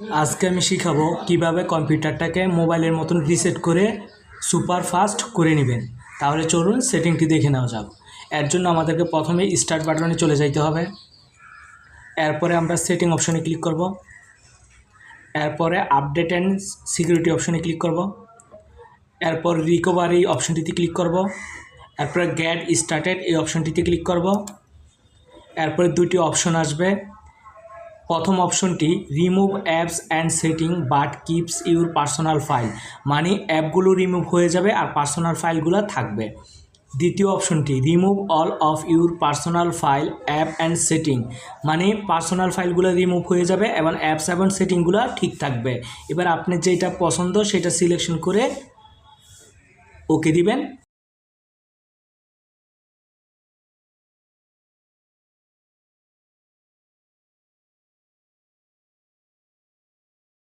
আজকে আমি শিখাবো কীভাবে কম্পিউটারটাকে মোবাইলের মতন রিসেট করে সুপার ফাস্ট করে নেবেন। তাহলে চলুন সেটিংটি দেখে নেওয়া যাক। এর জন্য আমাদেরকে প্রথমে স্টার্ট বাটনে চলে যাইতে হবে। এরপরে আমরা সেটিং অপশনে ক্লিক করব। এরপরে আপডেট অ্যান্ড সিকিউরিটি অপশনে ক্লিক করব। এরপর রিকভারি অপশনটিতে ক্লিক করব। এরপরে গেট স্টার্টেড এই অপশনটিতে ক্লিক করব। এরপরে দুটি অপশন আসবে। প্রথম অপশনটি remove apps and setting but keeps your personal file মানে অ্যাপগুলো রিমুভ হয়ে যাবে আর পার্সোনাল ফাইলগুলো থাকবে। দ্বিতীয় অপশনটি remove all of your personal file app and setting মানে পার্সোনাল ফাইলগুলো রিমুভ হয়ে যাবে এবং অ্যাপস এবং সেটিংগুলো ঠিক থাকবে। এবার আপনি যেটা পছন্দ সেটা সিলেকশন করে ওকে দিবেন।